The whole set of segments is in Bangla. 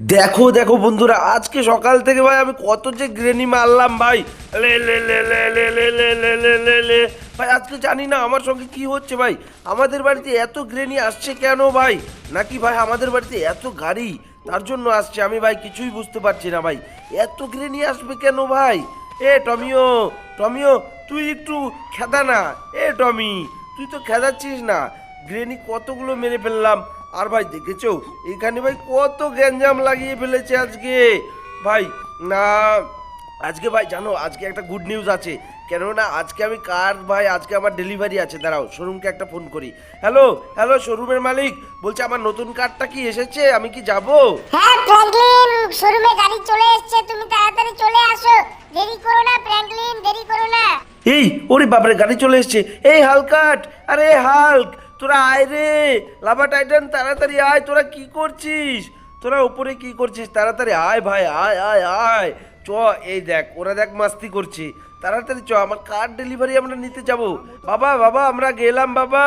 দেখো দেখো বন্ধুরা আজকে সকাল থেকে ভাই আমি কত যে গ্রেনি মারলাম ভাই লে লে লে লে লে লে লে লে ভাই আজকে জানি না আমার সঙ্গে কি হচ্ছে ভাই আমাদের বাড়িতে এত গ্রেনি আসছে কেন ভাই নাকি ভাই আমাদের বাড়িতে এত গাড়ি তার জন্য আসছে আমি ভাই কিছুই বুঝতে পারছি না ভাই এত গ্রেনি আসবে কেন ভাই এ টমিও টমিও তুই একটু খেদা না এ টমি তুই তো খেদাচ্ছিস না গ্রেনি কতগুলো মেরে ফেললাম আর ভাই দেখেছ? এখানে ভাই কত গ্যাঞ্জাম লাগিয়ে ফেলেছে আজকে। ভাই না আজকে ভাই জানো আজকে একটা গুড নিউজ আছে। কেননা আজকে আমি কার ভাই আজকে আমার ডেলিভারি আছে। দাঁড়াও শোরুমকে একটা ফোন করি। হ্যালো হ্যালো শোরুমের মালিক বলছে আমার নতুন কারটা কি এসেছে? আমি কি যাব? হ্যাঁ ফ্র্যাঙ্কলিন শোরুমে গাড়ি চলে এসেছে। তুমি তাড়াতাড়ি চলে আসো। দেরি করো না ফ্র্যাঙ্কলিন দেরি করো না। এই ওরে বাপরে গাড়ি চলে এসেছে। এই হালকাট আরে হাল্ক তোরা আয় রে, লাভা টাইটান, তাড়াতাড়ি আয়, তোরা কি করছিস? তোরা উপরে কি করছিস? তাড়াতাড়ি আয় ভাই, আয় আয় আয়। চ, এই দেখ, ওরা দেখ মাস্তি করছে। তাড়াতাড়ি চ, আমার কার ডেলিভারি আমরা নিতে যাব? বাবা বাবা, আমরা গেলাম, বাবা।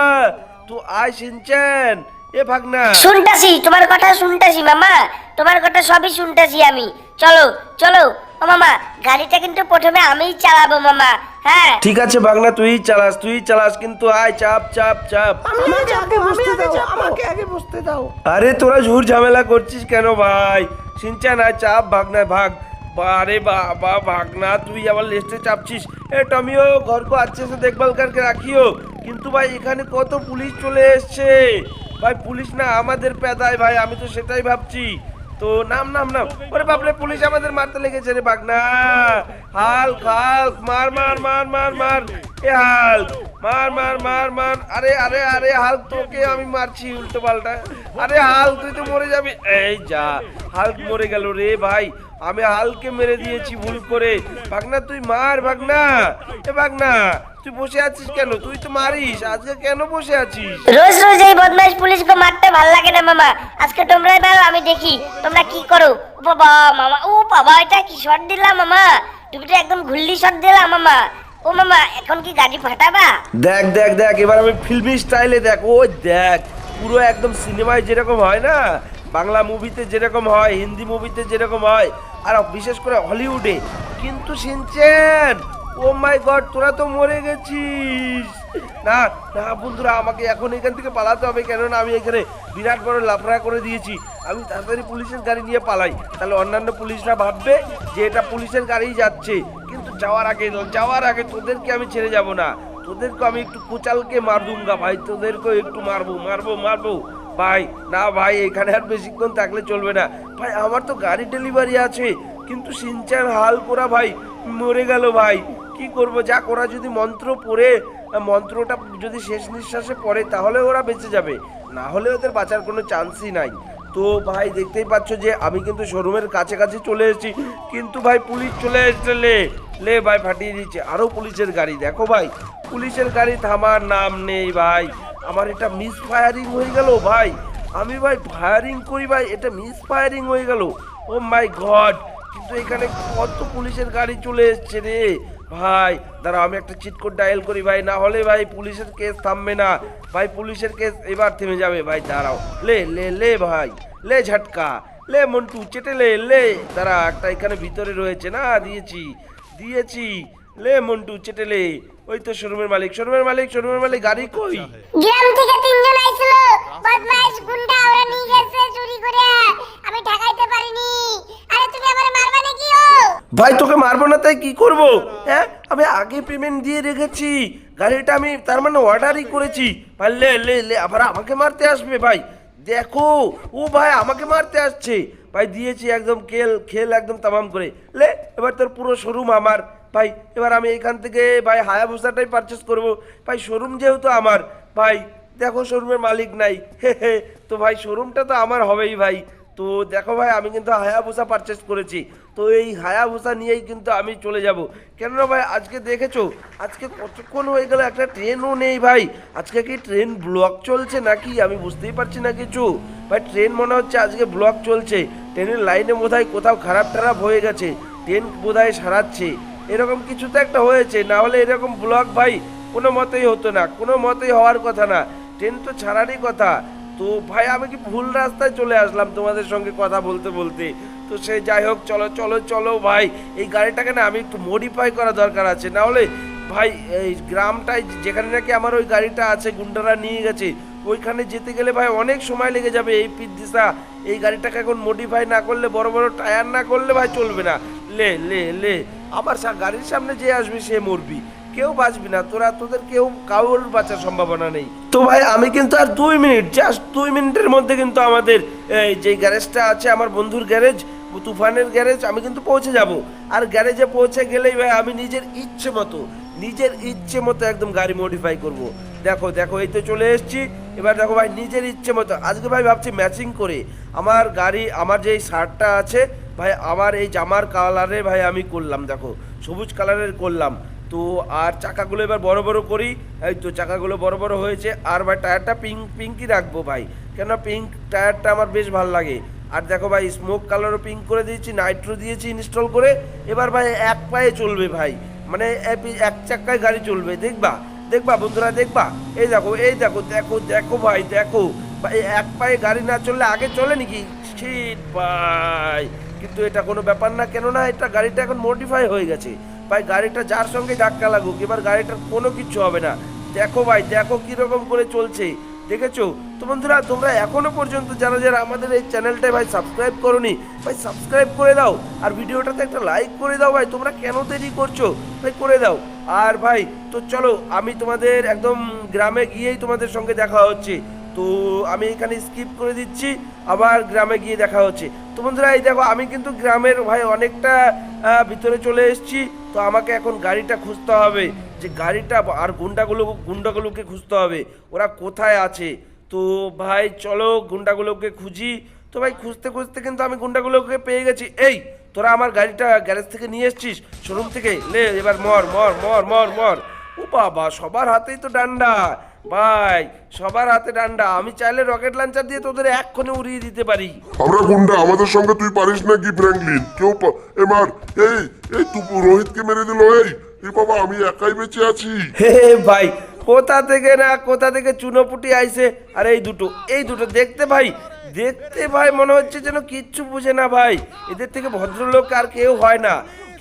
তো আয় সিনচেন এ ভাগনা। শুনতাছি, তোমার কথা শুনতাছি, মামা। তোমার কথা সবই শুনতাছি আমি। চলো চলো। মামা, গাড়িটা কিন্তু প্রথমে আমিই চালাবো, মামা। হ্যাঁ। ঠিক আছে বাংলা তুই চালাস তুই চালাস কিন্তু আয় চাপ চাপ চাপ। আমাকে আগে বসতে দাও। আমাকে আগে বসতে দাও। আরে তোরা ঝুর ঝামেলা করছিস কেন ভাই? সিনচান আয় চাপ ভাগনা ভাগ। আরে বাবা ভাগনা তুই আবার লিস্টে চাপছিস। এ টমিও ঘর কো আচ্ছা সে দেখভাল করকে রাখিও। কিন্তু ভাই এখানে কত পুলিশ চলে এসছে? ভাই পুলিশ না আমাদের পেদায় ভাই আমি তো সেটাই ভাবছি। তো নাম নাম নাম। ওরে বাপরে, পুলিশ আমাদের মারতে লেগেছে রে বাগনা। হাল্ক হাল্ক, মার মার মার মার মার। এ হাল্ক, মার মার মার মার। আরে আরে আরে, হাল্ক, তোকে আমি মারছি উল্টো পাল্টা। আরে হাল্ক, তুই তো মরে যাবি। এই যা, হাল্ক মরে গেল রে ভাই। আমি হালকে মেরে দিয়েছি ভুল করে। ভাগনা তুই মার ভাগনা এ ভাগনা তুই বসে আছিস কেন? তুই তো মারিস। আজকে কেন বসে আছিস? রোজ রোজ এই বদমাইশ পুলিশকে মারতে ভালো লাগে না মামা। আজকে তোমরাই মারো আমি দেখি তোমরা কি করো। ও বাবা মামা ও বাবা এটা কি শট দিলাম মামা? তুমি তো একদম ঘুল্লি শট দিলাম মামা। ও মামা এখন কি গাড়ি ফাটাবা? দেখ দেখ দেখ এবার আমি ফিল্মি স্টাইলে দেখ। ওই দেখ পুরো একদম সিনেমায় যেরকম হয় না? বাংলা মুভিতে যেরকম হয় হিন্দি মুভিতে যেরকম হয় আর বিশেষ করে হলিউডে কিন্তু সিনচেন ও মাই গড তোরা তো মরে গেছিস। না না বন্ধুরা, আমাকে এখন এখান থেকে পালাতে হবে, কেননা আমি এখানে বিরাট বড় লাফড়া করে দিয়েছি। আমি তাড়াতাড়ি পুলিশের গাড়ি নিয়ে পালাই। তাহলে অন্যান্য পুলিশরা ভাববে যে এটা পুলিশের গাড়ি যাচ্ছে। কিন্তু যাওয়ার আগে যাওয়ার আগে তোদেরকে আমি ছেড়ে যাব না। তোদেরকে আমি একটু কোচালকে মার দুঙ্গা ভাই, তোদেরকেও একটু মারবো মারবো মারবো। ভাই, না ভাই, এখানে আর বেশিক্ষণ থাকলে চলবে না। ভাই, আমার তো গাড়ি ডেলিভারি আছে, কিন্তু সিনচার হাল করা ভাই, মরে গেল ভাই। কি করব? যা করা যদি মন্ত্র পড়ে মন্ত্রটা যদি শেষ নিঃশ্বাসে পড়ে, তাহলে ওরা বেঁচে যাবে। না হলে ওদের বাঁচার কোনো চান্সই নাই। তো ভাই, দেখতেই পাচ্ছ যে আমি কিন্তু শোরুমের কাছে কাছে চলে এসেছি। কিন্তু ভাই, পুলিশ চলে এসেছে লে। লে ভাই, ফাটিয়ে দিচ্ছে আরও পুলিশের গাড়ি। দেখো ভাই, পুলিশের গাড়ি থামার নাম নেই ভাই। আমার এটা মিস ফায়ারিং হয়ে গেল ভাই। আমি ভাই ফায়ারিং করি ভাই, এটা মিস ফায়ারিং হয়ে গেল। ও মাই গড কিন্তু এখানে কত পুলিশের গাড়ি চলে এসছে রে। ভাই, দাঁড়াও, আমি একটা চিট কোড ডায়াল করি ভাই, না হলে ভাই পুলিশের কেস থামবে না। ভাই, পুলিশের কেস এবার থেমে যাবে, ভাই, দাঁড়াও। লে লে লে, ভাই, লে, ঝটকা। লে, মন্টু, চেটে লে লে। দাঁড়া, একটা এখানে ভিতরে রয়েছে না, দিয়েছি দিয়েছি। লে, মন্টু, চেটে লে। ওই তো শোরুমের মালিক শোরুমের মালিক শোরুমের মালিক, গাড়ি কই? গ্রাম থেকে তিনজন আইছিল বদমাইশ গুন্ডা ওরা নিয়ে গেছে চুরি করে আমি ঠকাইতে পারিনি আরে তুমি আমার মারবা নাকি ও ভাই, তোকে মারবো না তাই কি করব? হ্যাঁ আমি আগে পেমেন্ট দিয়ে রেখেছি। গাড়িটা আমি তার মানে অর্ডারই করেছি। ভাই, লে লে লে, আবার আমাকে মারতে আসবে ভাই। দেখো, ও ভাই আমাকে মারতে আসছে। ভাই, দিয়েছি একদম খেল খেল একদম তামাম করে। লে, এবার তোর পুরো শোরুম আমার। ভাই, এবার আমি এখান থেকে, ভাই, হায়াবুসাটাই পারচেস করব। ভাই শোরুম যেহেতু আমার, ভাই, দেখো শোরুমের মালিক নাই। হে হে, তো ভাই শোরুমটা তো আমার হবেই ভাই। তো দেখো ভাই, আমি কিন্তু হায়াবুসা পারচেস করেছি। তো এই হায়াবুসা নিয়েই কিন্তু আমি চলে যাব। কেননা ভাই, আজকে দেখেছ? আজকে কতক্ষণ হয়ে গেল? একটা ট্রেনও নেই ভাই। আজকে কি ট্রেন ব্লক চলছে নাকি? আমি বুঝতেই পারছি না কিছু। ভাই ট্রেন মনে হচ্ছে আজকে ব্লক চলছে। ট্রেনের লাইনে বোধহয় কোথাও খারাপ টারাপ হয়ে গেছে। ট্রেন বোধহয় সারাচ্ছে। এরকম কিছু তো একটা হয়েছে। না হলে এরকম ব্লক ভাই, কোনো মতেই হতো না। কোনো মতেই হওয়ার কথা না। ট্রেন তো ছাড়ারই কথা। তো ভাই, আমি কি ভুল রাস্তায় চলে আসলাম তোমাদের সঙ্গে কথা বলতে বলতে? তো সে যাই হোক, চলো চলো চলো ভাই, এই গাড়িটাকে না আমি একটু মডিফাই করা দরকার আছে। না হলে ভাই, এই গ্রামটায় যেখানে নাকি আমার ওই গাড়িটা আছে, গুন্ডারা নিয়ে গেছে, ওইখানে যেতে গেলে ভাই অনেক সময় লেগে যাবে এই পিদিসা এই গাড়িটাকে এখন মডিফাই না করলে, বড় বড় টায়ার না করলে ভাই চলবে না। লে লে লে, আমার গাড়ির সামনে যে আসবে সে মরবি। কেউ বাঁচবি না, তোরা, তোদের কেউ কাউর বাঁচার সম্ভাবনা নেই। তো ভাই, আমি কিন্তু আর দুই মিনিট জাস্ট দুই মিনিটের মধ্যে কিন্তু আমাদের এই যে গ্যারেজটা আছে, আমার বন্ধুর গ্যারেজ তুফানের গ্যারেজ আমি কিন্তু পৌঁছে যাব। আর গ্যারেজে পৌঁছে গেলেই ভাই, আমি নিজের ইচ্ছে মতো, নিজের ইচ্ছে মতো একদম গাড়ি মডিফাই করব। দেখো দেখো, এই তো চলে এসেছি। এবার দেখো ভাই, নিজের ইচ্ছে মতো। আজকে ভাই ভাবছি ম্যাচিং করে আমার গাড়ি, আমার যে শার্টটা আছে, ভাই, আমার এই জামার কালারে ভাই আমি করলাম, দেখো, সবুজ কালারের করলাম। তো আর চাকাগুলো এবার বড় বড় করি। এই তো চাকাগুলো বড় বড় হয়েছে। আর ভাই টায়ারটা পিঙ্ক, পিঙ্কই রাখব ভাই। কেন পিঙ্ক টায়ারটা আমার বেশ ভালো লাগে। আর দেখো ভাই স্মোক কালারও পিঙ্ক করে দিয়েছি নাইট্রো দিয়েছি ইনস্টল করে। এবার ভাই এক পায়ে চলবে ভাই। মানে এক চাক্কায় গাড়ি চলবে। দেখবা? দেখবা বন্ধুরা, দেখবা? এই দেখো এই দেখো দেখো দেখো ভাই দেখো। ভাই, এক পায়ে গাড়ি না চললে আগে চলে নাকি? শিট ভাই। কিন্তু এটা কোনো ব্যাপার না। কেননা এটা গাড়িটা এখন মডিফাই হয়ে গেছে। ভাই, গাড়িটা যার সঙ্গে ধাক্কা লাগুক, এবার গাড়িটার কোনো কিছু হবে না। দেখো ভাই, দেখো কীরকম করে চলছে। দেখেছ? তো বন্ধুরা, তোমরা এখনও পর্যন্ত যারা যারা আমাদের এই চ্যানেলটায় ভাই সাবস্ক্রাইব করোনি, ভাই সাবস্ক্রাইব করে দাও। আর ভিডিওটাতে একটা লাইক করে দাও ভাই, তোমরা কেন দেরি করছ? ভাই, করে দাও। আর ভাই, তো চলো, আমি তোমাদের একদম গ্রামে গিয়েই তোমাদের সঙ্গে দেখা হচ্ছে। তো আমি এখানে স্কিপ করে দিচ্ছি, আবার গ্রামে গিয়ে দেখা হচ্ছে। তো বন্ধুরা, এই দেখো, আমি কিন্তু গ্রামের ভাই অনেকটা ভিতরে চলে এসেছি। তো আমাকে এখন গাড়িটা খুঁজতে হবে যে গাড়িটা আর গুন্ডাগুলো, গুন্ডাগুলোকে খুঁজতে হবে। ওরা কোথায় আছে? তো ভাই, চলো গুন্ডাগুলোকে খুঁজি। তো ভাই, খুঁজতে খুঁজতে কিন্তু আমি গুন্ডাগুলোকে পেয়ে গেছি। এই, তোরা আমার গাড়িটা গ্যারেজ থেকে নিয়ে এসছিস? শোরুম থেকে? লে, এবার মর মর মর মর মর। ও বাবা, সবার হাতেই তো ডান্ডা। ভাই সবার হাতে ডান্ডা। আমি চাইলে রকেট লঞ্চার দিয়ে তোদের এক্ষণে উড়িয়ে দিতে পারি। আমরা গুন্ডা আমাদের সঙ্গে তুই পারিস না কি ফ্র্যাঙ্কলিন কেউ এবার এই এই তুই রোহিতকে মেরে দিল এই এই বাবা আমি একাই বেঁচে আছি। হে ভাই কোথা থেকে না কোথা থেকে চুনোপুটি আইছে? আর এই দুটো এই দুটো দেখতে ভাই দেখতে ভাই মনে হচ্ছে যেন কিচ্ছু বুঝে না ভাই। এদের থেকে ভদ্রলোক আর কেউ হয় না।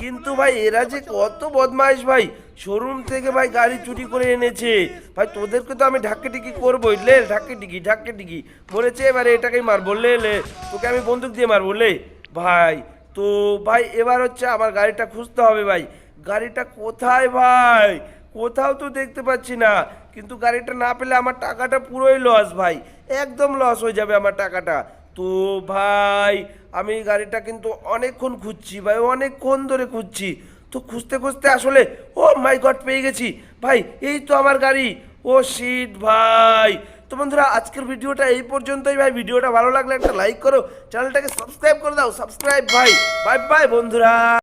কিন্তু ভাই, এরা যে কত বদমাইশ ভাই। শোরুম থেকে ভাই গাড়ি চুরি করে এনেছে। ভাই, তোদেরকে তো আমি ঢাকে টিকি করব লে ঢাকে টিকি ঢাকে টিকি মরেছে এবারে, এটাকেই মারবো। লে লে, তোকে আমি বন্দুক দিয়ে মারবো, লে। ভাই, তো ভাই, এবার হচ্ছে আমার গাড়িটা খুঁজতে হবে ভাই। গাড়িটা কোথায় ভাই? কোথাও তো দেখতে পাচ্ছি না। কিন্তু গাড়িটা না পেলে আমার টাকাটা পুরোই লস ভাই। একদম লস হয়ে যাবে আমার টাকাটা। তো ভাই আমি গাড়িটা কিন্তু অনেকক্ষণ খুঁজছি ভাই, অনেকক্ষণ ধরে খুঁজছি। তো খুঁজতে খুঁজতে আসলে, ও মাই গড পেয়ে গেছি। ভাই, এই তো আমার গাড়ি। ও শিট ভাই। তো বন্ধুরা, আজকের ভিডিওটা এই পর্যন্তই ভাই। ভিডিওটা ভালো লাগলে একটা লাইক করো, চ্যানেলটাকে সাবস্ক্রাইব করে দাও। সাবস্ক্রাইব ভাই। বাই বাই বন্ধুরা।